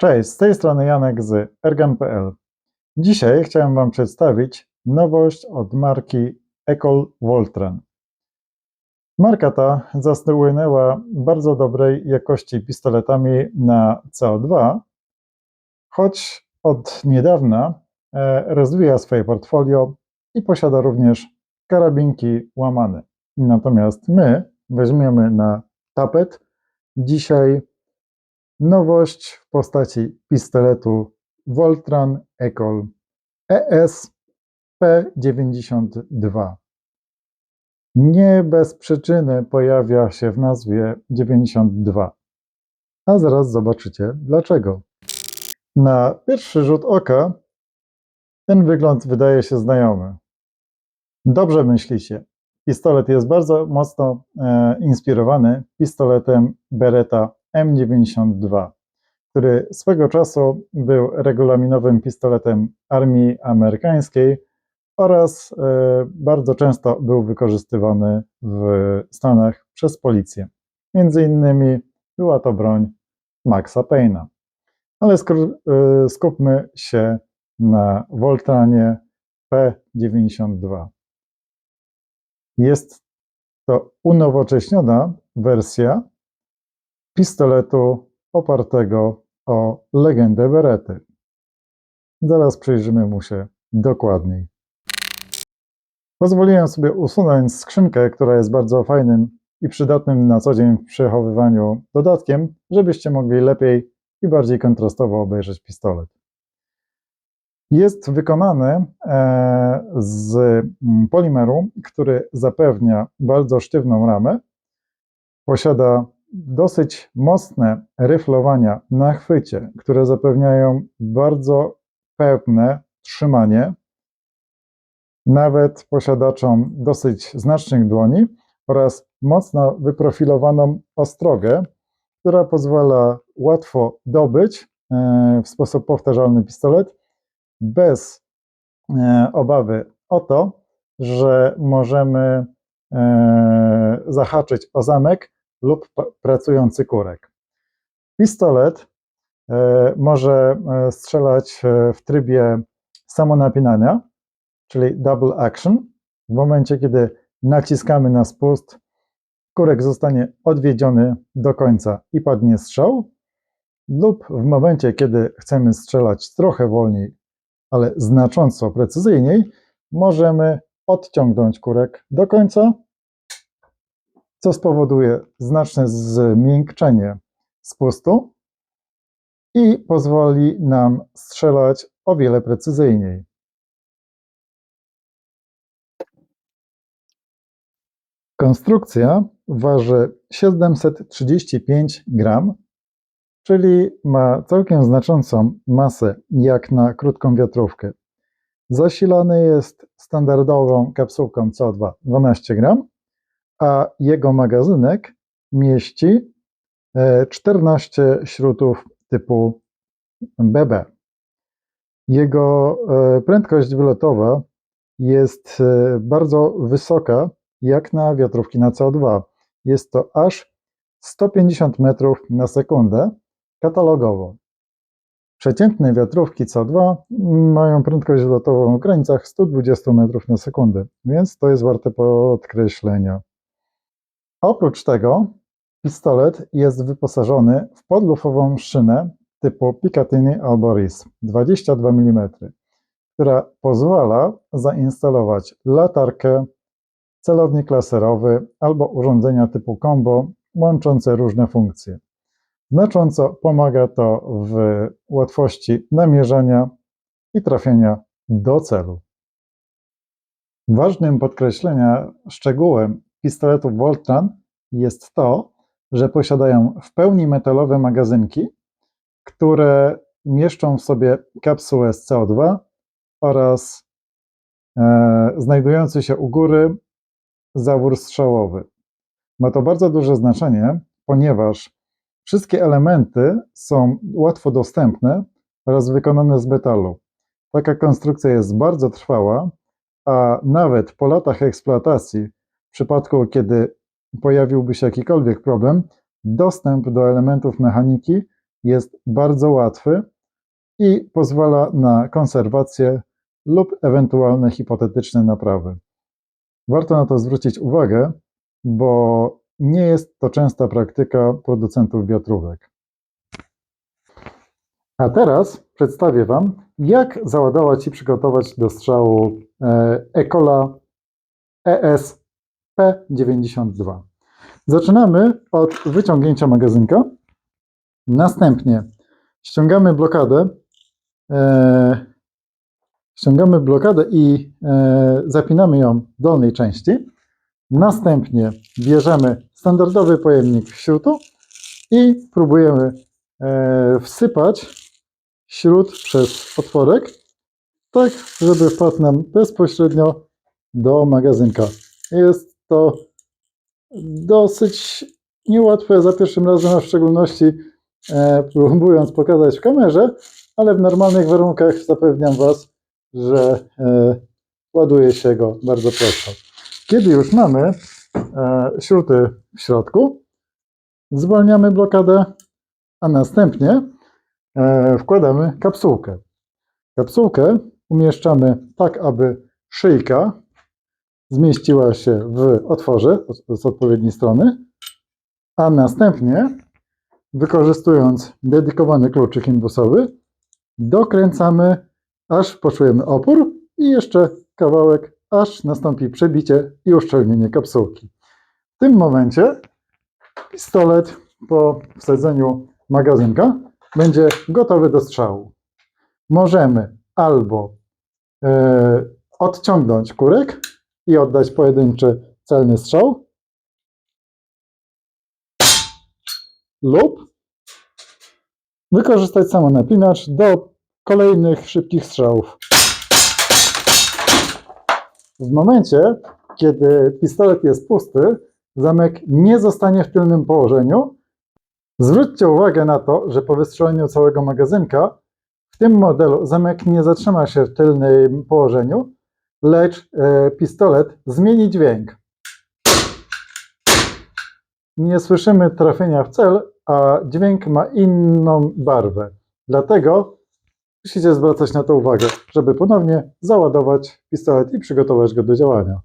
Cześć, z tej strony Janek z ergan.pl. Dzisiaj chciałem Wam przedstawić nowość od marki Ecol Voltran. Marka ta zasłynęła bardzo dobrej jakości pistoletami na CO2, choć od niedawna e, rozwija swoje portfolio i posiada również karabinki łamane. Natomiast my weźmiemy na tapet dzisiaj nowość w postaci pistoletu Voltran Ecol ES P92. Nie bez przyczyny pojawia się w nazwie 92. A zaraz zobaczycie dlaczego. Na pierwszy rzut oka ten wygląd wydaje się znajomy. Dobrze myślicie. Pistolet jest bardzo mocno e, inspirowany pistoletem Beretta M92, który swego czasu był regulaminowym pistoletem armii amerykańskiej oraz e, bardzo często był wykorzystywany w Stanach przez policję. Między innymi była to broń Maxa Payne'a. Ale e, skupmy się na Voltranie P92. Jest to unowocześniona wersja pistoletu opartego o legendę Berety. Zaraz przyjrzymy mu się dokładniej. Pozwoliłem sobie usunąć skrzynkę, która jest bardzo fajnym i przydatnym na co dzień w przechowywaniu dodatkiem, żebyście mogli lepiej i bardziej kontrastowo obejrzeć pistolet. Jest wykonany e, z mm, polimeru, który zapewnia bardzo sztywną ramę. Posiada dosyć mocne ryflowania na chwycie, które zapewniają bardzo pewne trzymanie, nawet posiadaczom dosyć znacznych dłoni oraz mocno wyprofilowaną ostrogę, która pozwala łatwo dobyć e, w sposób powtarzalny pistolet bez e, obawy o to, że możemy e, zahaczyć o zamek lub pracujący kurek. Pistolet e, może e, strzelać e, w trybie samonapinania, czyli double action. W momencie, kiedy naciskamy na spust, kurek zostanie odwiedziony do końca i padnie strzał, lub w momencie, kiedy chcemy strzelać trochę wolniej, ale znacząco precyzyjniej, możemy odciągnąć kurek do końca co spowoduje znaczne zmiękczenie spustu i pozwoli nam strzelać o wiele precyzyjniej. Konstrukcja waży 735 gram, czyli ma całkiem znaczącą masę jak na krótką wiatrówkę. Zasilany jest standardową kapsułką CO2 12 gram a jego magazynek mieści 14 e, śrutów typu BB. Jego e, prędkość wylotowa jest e, bardzo wysoka, jak na wiatrówki na CO2. Jest to aż 150 metrów na sekundę katalogowo. Przeciętne wiatrówki CO2 mają prędkość wylotową w granicach 120 metrów na sekundę, więc to jest warte podkreślenia. Oprócz tego pistolet jest wyposażony w podlufową szynę typu Picatinny albo RIS 22 mm, która pozwala zainstalować latarkę, celownik laserowy albo urządzenia typu combo łączące różne funkcje. Znacząco pomaga to w łatwości namierzenia i trafienia do celu. Ważnym podkreślenia szczegółem pistoletów Voltran jest to, że posiadają w pełni metalowe magazynki, które mieszczą w sobie kapsułę z CO2 oraz e, znajdujący się u góry zawór strzałowy. Ma to bardzo duże znaczenie, ponieważ wszystkie elementy są łatwo dostępne oraz wykonane z metalu. Taka konstrukcja jest bardzo trwała, a nawet po latach eksploatacji przypadku, kiedy pojawiłby się jakikolwiek problem, dostęp do elementów mechaniki jest bardzo łatwy i pozwala na konserwację lub ewentualne hipotetyczne naprawy. Warto na to zwrócić uwagę, bo nie jest to częsta praktyka producentów wiatrówek. A teraz przedstawię Wam, jak załadować i przygotować do strzału e, Ecola ES P92. Zaczynamy od wyciągnięcia magazynka. Następnie ściągamy blokadę. E, ściągamy blokadę i e, zapinamy ją w dolnej części. Następnie bierzemy standardowy pojemnik śrutu i próbujemy e, wsypać śrut przez otworek, tak żeby wpadł nam bezpośrednio do magazynka. Jest to dosyć niełatwe za pierwszym razem, a w szczególności e, próbując pokazać w kamerze, ale w normalnych warunkach zapewniam Was, że e, ładuje się go bardzo prosto. Kiedy już mamy e, śruty w środku, zwalniamy blokadę, a następnie e, wkładamy kapsułkę. Kapsułkę umieszczamy tak, aby szyjka zmieściła się w otworze z odpowiedniej strony, a następnie wykorzystując dedykowany kluczyk imbusowy, dokręcamy, aż poczujemy opór i jeszcze kawałek, aż nastąpi przebicie i uszczelnienie kapsułki. W tym momencie pistolet po wsadzeniu magazynka będzie gotowy do strzału. Możemy albo e, odciągnąć kurek i oddać pojedynczy celny strzał, lub wykorzystać samonapinacz do kolejnych szybkich strzałów. W momencie, kiedy pistolet jest pusty, zamek nie zostanie w tylnym położeniu. Zwróćcie uwagę na to, że po wystrzeleniu całego magazynka w tym modelu zamek nie zatrzyma się w tylnym położeniu, lecz e, pistolet zmieni dźwięk. Nie słyszymy trafienia w cel, a dźwięk ma inną barwę. Dlatego musicie zwracać na to uwagę, żeby ponownie załadować pistolet i przygotować go do działania.